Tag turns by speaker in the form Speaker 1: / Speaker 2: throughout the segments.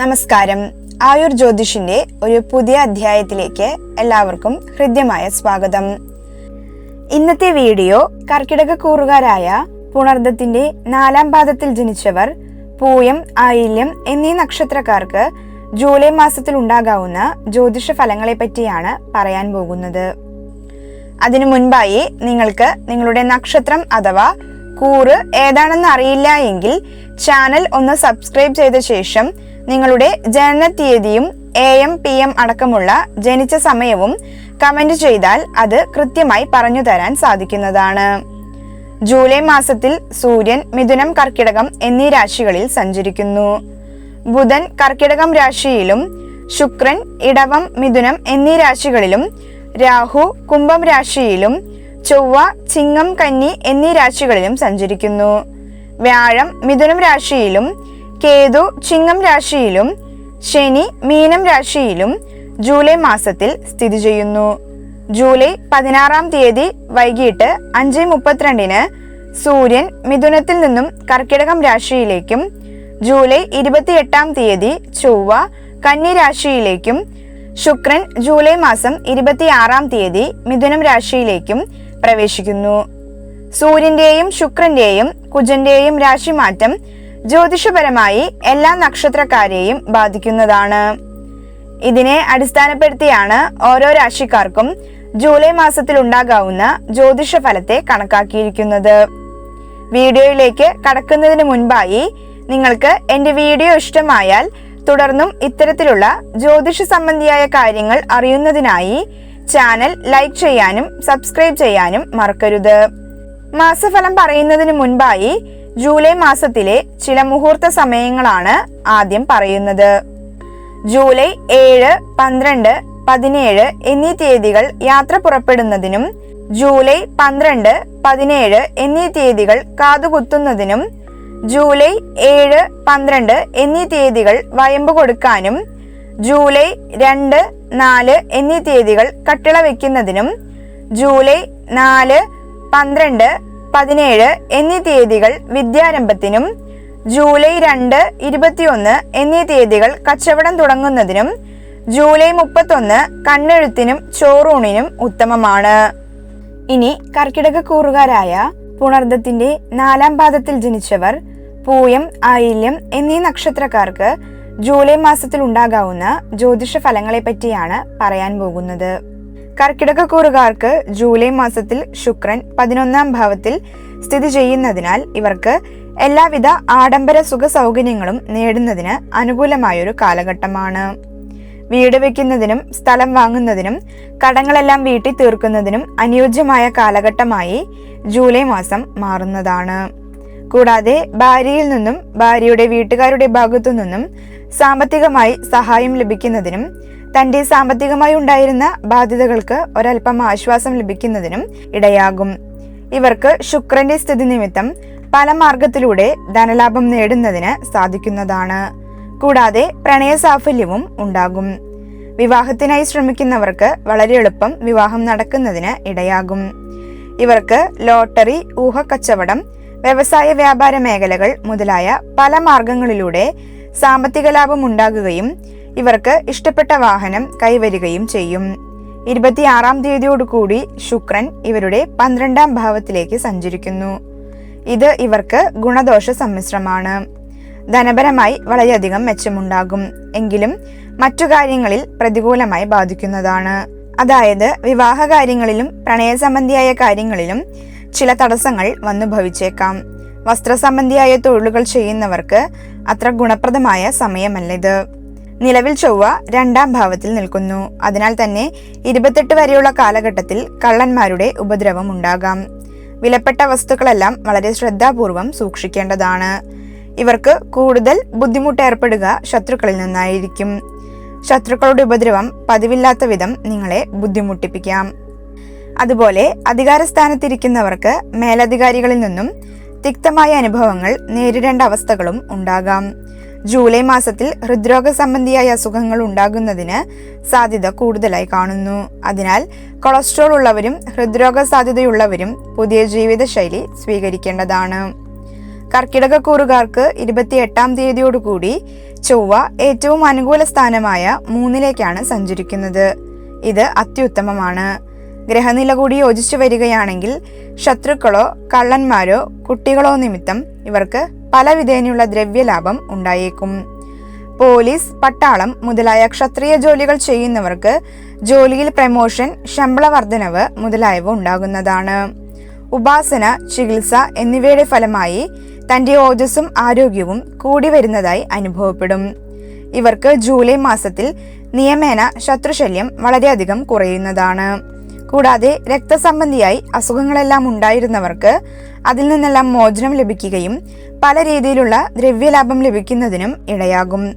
Speaker 1: നമസ്കാരം. ആയുർ ജ്യോതിഷിന്റെ ഒരു പുതിയ അധ്യായത്തിലേക്ക് എല്ലാവർക്കും ഹൃദ്യമായ സ്വാഗതം. ഇന്നത്തെ വീഡിയോ കർക്കിടക കൂറുകാരായ പുണർദത്തിന്റെ നാലാം പാദത്തിൽ ജനിച്ചവർ പൂയം ആയില്യം എന്നീ നക്ഷത്രക്കാർക്ക് ജൂലൈ മാസത്തിൽ ഉണ്ടാകാവുന്ന ജ്യോതിഷ ഫലങ്ങളെ പറ്റിയാണ് പറയാൻ പോകുന്നത്. അതിനു മുൻപായി നിങ്ങൾക്ക് നിങ്ങളുടെ നക്ഷത്രം അഥവാ കൂറ് ഏതാണെന്ന് അറിയില്ല എങ്കിൽ ചാനൽ ഒന്ന് സബ്സ്ക്രൈബ് ചെയ്ത ശേഷം നിങ്ങളുടെ ജനന തീയതിയും എ എം പി എം അടക്കമുള്ള ജനിച്ച സമയവും കമന്റ് ചെയ്താൽ അത് കൃത്യമായി പറഞ്ഞു തരാൻ സാധിക്കുന്നതാണ്. ജൂലൈ മാസത്തിൽ സൂര്യൻ മിഥുനം കർക്കിടകം എന്നീ രാശികളിൽ സഞ്ചരിക്കുന്നു. ബുധൻ കർക്കിടകം രാശിയിലും ശുക്രൻ ഇടവം മിഥുനം എന്നീ രാശികളിലും രാഹു കുംഭം രാശിയിലും ചൊവ്വ ചിങ്ങം കന്നി എന്നീ രാശികളിലും സഞ്ചരിക്കുന്നു. വ്യാഴം മിഥുനം രാശിയിലും കേതു ചിങ്ങം രാശിയിലും ശനി മീനം രാശിയിലും ജൂലൈ മാസത്തിൽ സ്ഥിതി ചെയ്യുന്നു. ജൂലൈ പതിനാറാം തീയതി വൈകിട്ട് അഞ്ച് മുപ്പത്തിരണ്ടിന് സൂര്യൻ മിഥുനത്തിൽ നിന്നും കർക്കിടകം രാശിയിലേക്കും ജൂലൈ ഇരുപത്തിയെട്ടാം തീയതി ചൊവ്വ കന്നി രാശിയിലേക്കും ശുക്രൻ ജൂലൈ മാസം ഇരുപത്തിയാറാം തീയതി മിഥുനം രാശിയിലേക്കും പ്രവേശിക്കുന്നു. സൂര്യന്റെയും ശുക്രന്റെയും കുജന്റെയും രാശിമാറ്റം ജ്യോതിഷപരമായി എല്ലാ നക്ഷത്രക്കാരെയും ബാധിക്കുന്നതാണ്. ഇതിനെ അടിസ്ഥാനപ്പെടുത്തിയാണ് ഓരോ രാശിക്കാർക്കും ജൂലൈ മാസത്തിൽ ഉണ്ടാകാവുന്ന ജ്യോതിഷ ഫലത്തെ കണക്കാക്കിയിരിക്കുന്നത്. വീഡിയോയിലേക്ക് കടക്കുന്നതിന് മുൻപായി നിങ്ങൾക്ക് എന്റെ വീഡിയോ ഇഷ്ടമായാൽ തുടർന്നും ഇത്തരത്തിലുള്ള ജ്യോതിഷ സംബന്ധിയായ കാര്യങ്ങൾ അറിയുന്നതിനായി ചാനൽ ലൈക്ക് ചെയ്യാനും സബ്സ്ക്രൈബ് ചെയ്യാനും മറക്കരുത്. മാസഫലം പറയുന്നതിന് മുൻപായി ജൂലൈ മാസത്തിലെ ചില മുഹൂർത്ത സമയങ്ങളാണ് ആദ്യം പറയുന്നത്. ജൂലൈ ഏഴ് പന്ത്രണ്ട് പതിനേഴ് എന്നീ തീയതികൾ യാത്ര പുറപ്പെടുന്നതിനും ജൂലൈ പന്ത്രണ്ട് പതിനേഴ് എന്നീ തീയതികൾ കാതുകുത്തുന്നതിനും ജൂലൈ ഏഴ് പന്ത്രണ്ട് എന്നീ തീയതികൾ വയമ്പ് കൊടുക്കാനും ജൂലൈ രണ്ട് നാല് എന്നീ തീയതികൾ കട്ടിള വെക്കുന്നതിനും ജൂലൈ നാല് പന്ത്രണ്ട് പതിനേഴ് എന്നീ തീയതികൾ വിദ്യാരംഭത്തിനും ജൂലൈ രണ്ട് ഇരുപത്തിയൊന്ന് എന്നീ തീയതികൾ കച്ചവടം തുടങ്ങുന്നതിനും ജൂലൈ മുപ്പത്തൊന്ന് കണ്ണെഴുത്തിനും ചോറൂണിനും ഉത്തമമാണ്. ഇനി കർക്കിടക കൂറുകാരായ പുണർദത്തിന്റെ നാലാം പാദത്തിൽ ജനിച്ചവർ പൂയം ആയില്യം എന്നീ നക്ഷത്രക്കാർക്ക് ജൂലൈ മാസത്തിൽ ഉണ്ടാകാവുന്ന ജ്യോതിഷ ഫലങ്ങളെ പറ്റിയാണ് പറയാൻ പോകുന്നത്. കർക്കിടക കൂറുകാർക്ക് ജൂലൈ മാസത്തിൽ ശുക്രൻ പതിനൊന്നാം ഭാവത്തിൽ സ്ഥിതി ചെയ്യുന്നതിനാൽ ഇവർക്ക് എല്ലാവിധ ആഡംബര സുഖ സൗകര്യങ്ങളും നേടുന്നതിന് അനുകൂലമായൊരു കാലഘട്ടമാണ്. വീട് വെക്കുന്നതിനും സ്ഥലം വാങ്ങുന്നതിനും കടങ്ങളെല്ലാം വീട്ടി തീർക്കുന്നതിനും അനുയോജ്യമായ കാലഘട്ടമായി ജൂലൈ മാസം മാറുന്നതാണ്. കൂടാതെ ഭാര്യയിൽ നിന്നും ഭാര്യയുടെ വീട്ടുകാരുടെ ഭാഗത്തു നിന്നും സാമ്പത്തികമായി സഹായം ലഭിക്കുന്നതിനും തന്റെ സാമ്പത്തികമായി ഉണ്ടായിരുന്ന ബാധ്യതകൾക്ക് ഒരൽപ്പം ആശ്വാസം ലഭിക്കുന്നതിനും ഇടയാകും. ഇവർക്ക് ശുക്രന്റെ സ്ഥിതി നിമിത്തം പല മാർഗത്തിലൂടെ ധനലാഭം നേടുന്നതിന് സാധിക്കുന്നതാണ്. കൂടാതെ പ്രണയ സാഫല്യവും ഉണ്ടാകും. വിവാഹത്തിനായി ശ്രമിക്കുന്നവർക്ക് വളരെ എളുപ്പം വിവാഹം നടക്കുന്നതിന് ഇടയാകും. ഇവർക്ക് ലോട്ടറി ഊഹക്കച്ചവടം വ്യവസായ വ്യാപാര മേഖലകൾ മുതലായ പല മാർഗങ്ങളിലൂടെ സാമ്പത്തിക ലാഭം ഉണ്ടാകുകയും ഇവർക്ക് ഇഷ്ടപ്പെട്ട വാഹനം കൈവരികയും ചെയ്യും. ഇരുപത്തിയാറാം തീയതിയോടുകൂടി ശുക്രൻ ഇവരുടെ പന്ത്രണ്ടാം ഭാവത്തിലേക്ക് സഞ്ചരിക്കുന്നു. ഇത് ഇവർക്ക് ഗുണദോഷ സമ്മിശ്രമാണ്. ധനപരമായി വളരെയധികം മെച്ചമുണ്ടാകും. എങ്കിലും മറ്റു കാര്യങ്ങളിൽ പ്രതികൂലമായി ബാധിക്കുന്നതാണ്. അതായത് വിവാഹ കാര്യങ്ങളിലും പ്രണയ സംബന്ധിയായ കാര്യങ്ങളിലും ചില തടസ്സങ്ങൾ വന്നു ഭവിച്ചേക്കാം. വസ്ത്രസംബന്ധിയായ തൊഴിലുകൾ ചെയ്യുന്നവർക്ക് അത്ര ഗുണപ്രദമായ സമയമല്ല ഇത്. നിലവിൽ ചൊവ്വ രണ്ടാം ഭാവത്തിൽ നിൽക്കുന്നു. അതിനാൽ തന്നെ ഇരുപത്തെട്ട് വരെയുള്ള കാലഘട്ടത്തിൽ കള്ളന്മാരുടെ ഉപദ്രവം ഉണ്ടാകാം. വിലപ്പെട്ട വസ്തുക്കളെല്ലാം വളരെ ശ്രദ്ധാപൂർവം സൂക്ഷിക്കേണ്ടതാണ്. ഇവർക്ക് കൂടുതൽ ബുദ്ധിമുട്ട് ഏർപ്പെടുക ശത്രുക്കളിൽ നിന്നായിരിക്കും. ശത്രുക്കളുടെ ഉപദ്രവം പതിവില്ലാത്ത വിധം നിങ്ങളെ ബുദ്ധിമുട്ടിപ്പിക്കാം. അതുപോലെ അധികാരസ്ഥാനത്തിരിക്കുന്നവർക്ക് മേലധികാരികളിൽ നിന്നും തിക്തമായ അനുഭവങ്ങൾ നേരിടേണ്ട അവസ്ഥകളും ഉണ്ടാകാം. ജൂലൈ മാസത്തിൽ ഹൃദ്രോഗ സംബന്ധിയായ അസുഖങ്ങൾ ഉണ്ടാകുന്നതിന് സാധ്യത കൂടുതലായി കാണുന്നു. അതിനാൽ കൊളസ്ട്രോൾ ഉള്ളവരും ഹൃദ്രോഗ സാധ്യതയുള്ളവരും പുതിയ ജീവിതശൈലി സ്വീകരിക്കേണ്ടതാണ്. കർക്കിടക കൂറുകാർക്ക് ഇരുപത്തിയെട്ടാം തീയതിയോടുകൂടി ചൊവ്വ ഏറ്റവും അനുകൂല സ്ഥാനമായ മൂന്നിലേക്കാണ് സഞ്ചരിക്കുന്നത്. ഇത് അത്യുത്തമമാണ്. ഗ്രഹനില കൂടി യോജിച്ചു വരികയാണെങ്കിൽ ശത്രുക്കളോ കള്ളന്മാരോ കുട്ടികളോ നിമിത്തം ഇവർക്ക് പല വിധേനയുള്ള ദ്രവ്യലാഭം ഉണ്ടായേക്കും. പോലീസ് പട്ടാളം മുതലായ ക്ഷത്രിയ ജോലികൾ ചെയ്യുന്നവർക്ക് ജോലിയിൽ പ്രമോഷൻ ശമ്പള വർധനവ് മുതലായവ ഉണ്ടാകുന്നതാണ്. ഉപാസന ചികിത്സ എന്നിവയുടെ ഫലമായി തന്റെ ഓജസ്സും ആരോഗ്യവും കൂടി വരുന്നതായി അനുഭവപ്പെടും. ഇവർക്ക് ജൂലൈ മാസത്തിൽ നിയമേന ശത്രുശല്യം വളരെയധികം കുറയുന്നതാണ്. കൂടാതെ രക്തസംബന്ധിയായി അസുഖങ്ങളെല്ലാം ഉണ്ടായിരുന്നവർക്ക് അതിൽ നിന്നെല്ലാം മോചനം ലഭിക്കുകയും പല രീതിയിലുള്ള ദ്രവ്യലാഭം ലഭിക്കുന്നതിനും ഇടയാകും.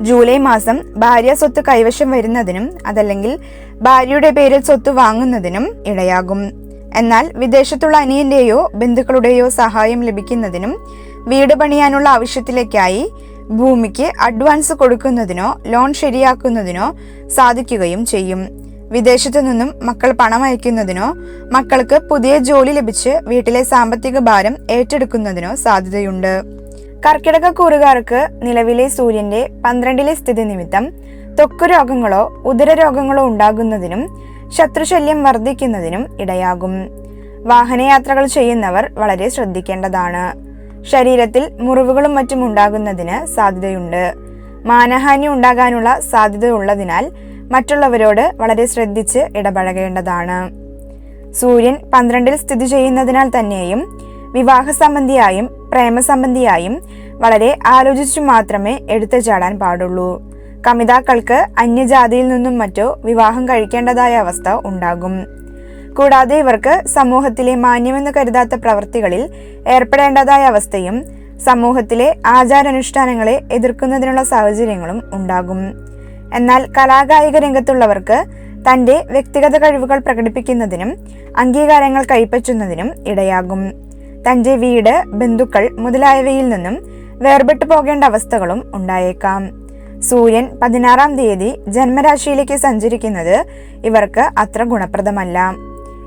Speaker 1: ജൂലൈ മാസം ഭാര്യ സ്വത്ത് കൈവശം വരുന്നതിനും അതല്ലെങ്കിൽ ഭാര്യയുടെ പേരിൽ സ്വത്ത് വാങ്ങുന്നതിനും ഇടയാകും. എന്നാൽ വിദേശത്തുള്ള അനിയന്റെയോ ബന്ധുക്കളുടെയോ സഹായം ലഭിക്കുന്നതിനും വീട് പണിയാനുള്ള ആവശ്യത്തിലേക്കായി ഭൂമിക്ക് അഡ്വാൻസ് കൊടുക്കുന്നതിനോ ലോൺ ശരിയാക്കുന്നതിനോ സാധിക്കുകയും ചെയ്യും. വിദേശത്തു നിന്നും മക്കൾ പണം അയക്കുന്നതിനോ മക്കൾക്ക് പുതിയ ജോലി ലഭിച്ച് വീട്ടിലെ സാമ്പത്തിക ഭാരം ഏറ്റെടുക്കുന്നതിനോ സാധ്യതയുണ്ട്. കർക്കിടക കൂറുകാർക്ക് നിലവിലെ സൂര്യന്റെ പന്ത്രണ്ടിലെ സ്ഥിതി നിമിത്തം ത്വക്ക് രോഗങ്ങളോ ഉദര രോഗങ്ങളോ ഉണ്ടാകുന്നതിനും ശത്രുശല്യം വർദ്ധിക്കുന്നതിനും ഇടയാകും. വാഹനയാത്രകൾ ചെയ്യുന്നവർ വളരെ ശ്രദ്ധിക്കേണ്ടതാണ്. ശരീരത്തിൽ മുറിവുകളും മറ്റും ഉണ്ടാകുന്നതിന് സാധ്യതയുണ്ട്. മാനഹാനി ഉണ്ടാകാനുള്ള സാധ്യത ഉള്ളതിനാൽ മറ്റുള്ളവരോട് വളരെ ശ്രദ്ധിച്ച് ഇടപഴകേണ്ടതാണ്. സൂര്യൻ പന്ത്രണ്ടിൽ സ്ഥിതി ചെയ്യുന്നതിനാൽ തന്നെയും വിവാഹ സംബന്ധിയായും പ്രേമസംബന്ധിയായും വളരെ ആലോചിച്ചു മാത്രമേ എടുത്തു ചാടാൻ പാടുള്ളൂ. കമിതാക്കൾക്ക് അന്യജാതിയിൽ നിന്നും മറ്റോ വിവാഹം കഴിക്കേണ്ടതായ അവസ്ഥ ഉണ്ടാകും. കൂടാതെ ഇവർക്ക് സമൂഹത്തിലെ മാന്യമെന്ന് കരുതാത്ത പ്രവൃത്തികളിൽ ഏർപ്പെടേണ്ടതായ അവസ്ഥയും സമൂഹത്തിലെ ആചാരാനുഷ്ഠാനങ്ങളെ എതിർക്കുന്നതിനുള്ള സാഹചര്യങ്ങളും ഉണ്ടാകും. എന്നാൽ കലാകായിക രംഗത്തുള്ളവർക്ക് തന്റെ വ്യക്തിഗത കഴിവുകൾ പ്രകടിപ്പിക്കുന്നതിനും അംഗീകാരങ്ങൾ കൈപ്പറ്റുന്നതിനും ഇടയാകും. തന്റെ വീട് ബന്ധുക്കൾ മുതലായവയിൽ നിന്നും വേർപെട്ടു പോകേണ്ട അവസ്ഥകളും ഉണ്ടായേക്കാം. സൂര്യൻ പതിനാറാം തീയതി ജന്മരാശിയിലേക്ക് സഞ്ചരിക്കുന്നത് ഇവർക്ക് അത്ര ഗുണപ്രദമല്ല.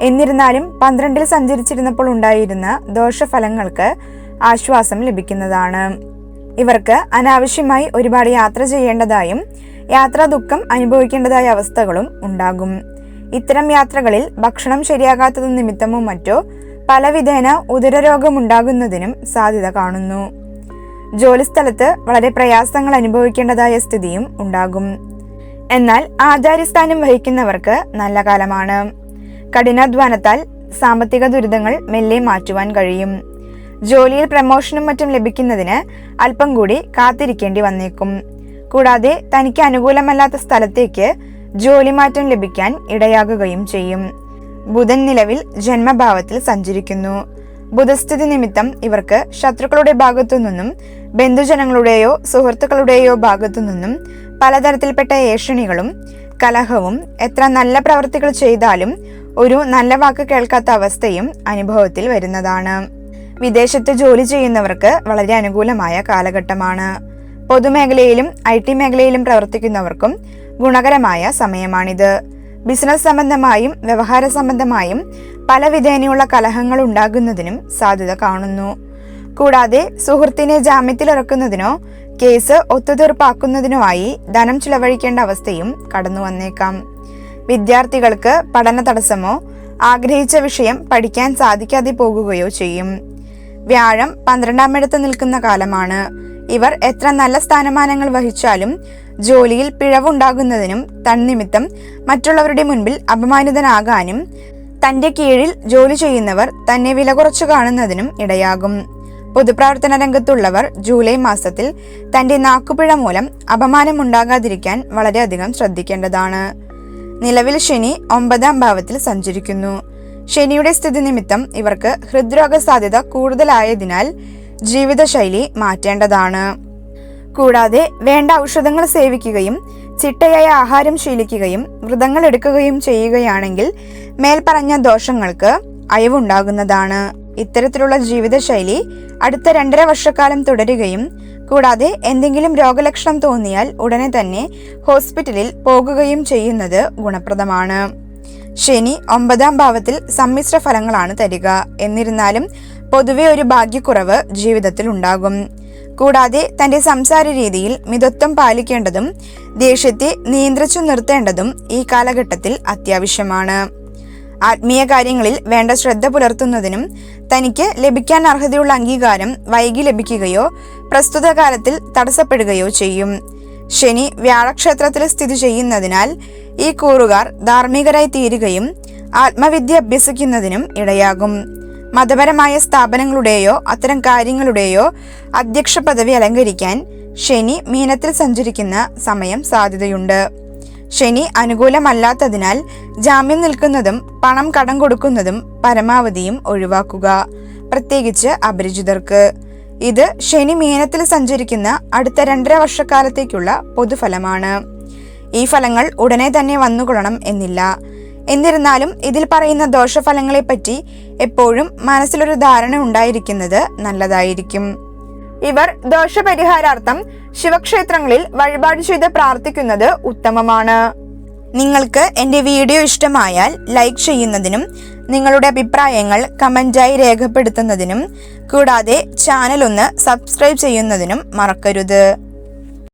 Speaker 1: എന്നിരുന്നാലും പന്ത്രണ്ടിൽ സഞ്ചരിച്ചിരുന്നപ്പോൾ ഉണ്ടായിരുന്ന ദോഷഫലങ്ങൾക്ക് ആശ്വാസം ലഭിക്കുന്നതാണ്. ഇവർക്ക് അനാവശ്യമായി ഒരുപാട് യാത്ര ചെയ്യേണ്ടതായും യാത്രാ ദുഃഖം അനുഭവിക്കേണ്ടതായ അവസ്ഥകളും ഉണ്ടാകും. ഇത്തരം യാത്രകളിൽ ഭക്ഷണം ശരിയാകാത്തത് നിമിത്തമോ മറ്റോ പലവിധേന ഉദരരോഗമുണ്ടാകുന്നതിനും സാധ്യത കാണുന്നു. ജോലിസ്ഥലത്ത് വളരെ പ്രയാസങ്ങൾ അനുഭവിക്കേണ്ടതായ സ്ഥിതിയും ഉണ്ടാകും. എന്നാൽ ആചാര്യസ്ഥാനം വഹിക്കുന്നവർക്ക് നല്ല കാലമാണ്. കഠിനാധ്വാനത്താൽ സാമ്പത്തിക ദുരിതങ്ങൾ മെല്ലെ മാറ്റുവാൻ കഴിയും. ജോലിയിൽ പ്രമോഷനും മറ്റും ലഭിക്കുന്നതിന് അല്പം കൂടി കാത്തിരിക്കേണ്ടി വന്നേക്കും. കൂടാതെ തനിക്ക് അനുകൂലമല്ലാത്ത സ്ഥലത്തേക്ക് ജോലി മാറ്റം ലഭിക്കാൻ ഇടയാകുകയും ചെയ്യും. ബുധൻ നിലവിൽ ജന്മഭാവത്തിൽ സഞ്ചരിക്കുന്നു. ബുധസ്ഥിതി നിമിത്തം ഇവർക്ക് ശത്രുക്കളുടെ ഭാഗത്തു നിന്നും ബന്ധുജനങ്ങളുടെയോ സുഹൃത്തുക്കളുടെയോ ഭാഗത്തു നിന്നും പലതരത്തിൽപ്പെട്ട ഏഷണികളും കലഹവും എത്ര നല്ല പ്രവർത്തികൾ ചെയ്താലും ഒരു നല്ല വാക്ക് കേൾക്കാത്ത അവസ്ഥയും അനുഭവത്തിൽ വരുന്നതാണ്. വിദേശത്ത് ജോലി ചെയ്യുന്നവർക്ക് വളരെ അനുകൂലമായ കാലഘട്ടമാണ്. പൊതുമേഖലയിലും ഐ ടി മേഖലയിലും പ്രവർത്തിക്കുന്നവർക്കും ഗുണകരമായ സമയമാണിത്. ബിസിനസ് സംബന്ധമായും വ്യവഹാര സംബന്ധമായും പല വിധേനയുള്ള കലഹങ്ങൾ ഉണ്ടാകുന്നതിനും സാധ്യത കാണുന്നു. കൂടാതെ സുഹൃത്തിനെ ജാമ്യത്തിലിറക്കുന്നതിനോ കേസ് ഒത്തുതീർപ്പാക്കുന്നതിനോ ആയി ധനം ചിലവഴിക്കേണ്ട അവസ്ഥയും കടന്നു വന്നേക്കാം. വിദ്യാർത്ഥികൾക്ക് പഠന തടസ്സമോ ആഗ്രഹിച്ച വിഷയം പഠിക്കാൻ സാധിക്കാതെ പോകുകയോ ചെയ്യും. വ്യാഴം പന്ത്രണ്ടാം ഇടത്ത് നിൽക്കുന്ന കാലമാണ്. ഇവർ എത്ര നല്ല സ്ഥാനമാനങ്ങൾ വഹിച്ചാലും ജോലിയിൽ പിഴവുണ്ടാകുന്നതിനും തന്നിമിത്തം മറ്റുള്ളവരുടെ മുൻപിൽ അപമാനിതനാകാനും തന്റെ കീഴിൽ ജോലി ചെയ്യുന്നവർ തന്നെ വില കുറച്ചു കാണുന്നതിനും ഇടയാകും. പൊതുപ്രവർത്തന രംഗത്തുള്ളവർ ജൂലൈ മാസത്തിൽ തന്റെ നാക്കുപിഴ മൂലം അപമാനമുണ്ടാകാതിരിക്കാൻ വളരെയധികം ശ്രദ്ധിക്കേണ്ടതാണ്. നിലവിൽ ശനി ഒമ്പതാം ഭാവത്തിൽ സഞ്ചരിക്കുന്നു. ശനിയുടെ സ്ഥിതി നിമിത്തം ഇവർക്ക് ഹൃദ്രോഗ സാധ്യത കൂടുതലായതിനാൽ ജീവിതശൈലി മാറ്റേണ്ടതാണ്. കൂടാതെ വേണ്ട ഔഷധങ്ങൾ സേവിക്കുകയും ചിട്ടയായ ആഹാരം ശീലിക്കുകയും വ്രതങ്ങൾ എടുക്കുകയും ചെയ്യുകയാണെങ്കിൽ മേൽപ്പറഞ്ഞ ദോഷങ്ങൾക്ക് അയവുണ്ടാകുന്നതാണ്. ഇത്തരത്തിലുള്ള ജീവിതശൈലി അടുത്ത രണ്ടര വർഷക്കാലം തുടരുകയും കൂടാതെ എന്തെങ്കിലും രോഗലക്ഷണം തോന്നിയാൽ ഉടനെ തന്നെ ഹോസ്പിറ്റലിൽ പോകുകയും ചെയ്യുന്നത് ഗുണപ്രദമാണ്. ശനി ഒമ്പതാം ഭാവത്തിൽ സമ്മിശ്ര ഫലങ്ങളാണ് തരിക. എന്നിരുന്നാലും പൊതുവെ ഒരു ഭാഗ്യക്കുറവ് ജീവിതത്തിൽ ഉണ്ടാകും കൂടാതെ തന്റെ സംസാര രീതിയിൽ മിതത്വം പാലിക്കേണ്ടതും ദേഷ്യത്തെ നിയന്ത്രിച്ചു നിർത്തേണ്ടതും ഈ കാലഘട്ടത്തിൽ അത്യാവശ്യമാണ്. ആത്മീയ കാര്യങ്ങളിൽ വേണ്ട ശ്രദ്ധ പുലർത്തുന്നതിനും തനിക്ക് ലഭിക്കാൻ അർഹതയുള്ള അംഗീകാരം വൈകി ലഭിക്കുകയോ പ്രസ്തുത കാലത്തിൽ തടസ്സപ്പെടുകയോ ചെയ്യും. ശനി വ്യാഴക്ഷേത്രത്തിൽ സ്ഥിതി ചെയ്യുന്നതിനാൽ ഈ കൂറുകാർ ധാർമ്മികരായി തീരുകയും ആത്മവിദ്യ അഭ്യസിക്കുന്നതിനും ഇടയാകും. മതപരമായ സ്ഥാപനങ്ങളുടെയോ അത്തരം കാര്യങ്ങളുടെയോ അധ്യക്ഷ പദവി അലങ്കരിക്കാൻ ശനി മീനത്തിൽ സഞ്ചരിക്കുന്ന സമയം സാധ്യതയുണ്ട്. ശനി അനുകൂലമല്ലാത്തതിനാൽ ജാമ്യം നിൽക്കുന്നതും പണം കടം കൊടുക്കുന്നതും പരമാവധിയും ഒഴിവാക്കുക പ്രത്യേകിച്ച് അപരിചിതർക്ക്. ഇത് ശനി മീനത്തിൽ സഞ്ചരിക്കുന്ന അടുത്ത രണ്ടര വർഷക്കാലത്തേക്കുള്ള പൊതുഫലമാണ്. ഈ ഫലങ്ങൾ ഉടനെ തന്നെ വന്നുകൊള്ളണം എന്നില്ല. എന്നിരുന്നാലും ഇതിൽ പറയുന്ന ദോഷഫലങ്ങളെപ്പറ്റി എപ്പോഴും മനസ്സിലൊരു ധാരണ ഉണ്ടായിരിക്കുന്നത് നല്ലതായിരിക്കും. ഇവർ ദോഷപരിഹാരാർത്ഥം ശിവക്ഷേത്രങ്ങളിൽ വഴിപാട് ചെയ്ത് പ്രാർത്ഥിക്കുന്നത് ഉത്തമമാണ്. നിങ്ങൾക്ക് എന്റെ വീഡിയോ ഇഷ്ടമായാൽ ലൈക്ക് ചെയ്യുന്നതിനും നിങ്ങളുടെ അഭിപ്രായങ്ങൾ കമന്റായി രേഖപ്പെടുത്തുന്നതിനും കൂടാതെ ചാനൽ ഒന്ന് സബ്സ്ക്രൈബ് ചെയ്യുന്നതിനും മറക്കരുത്.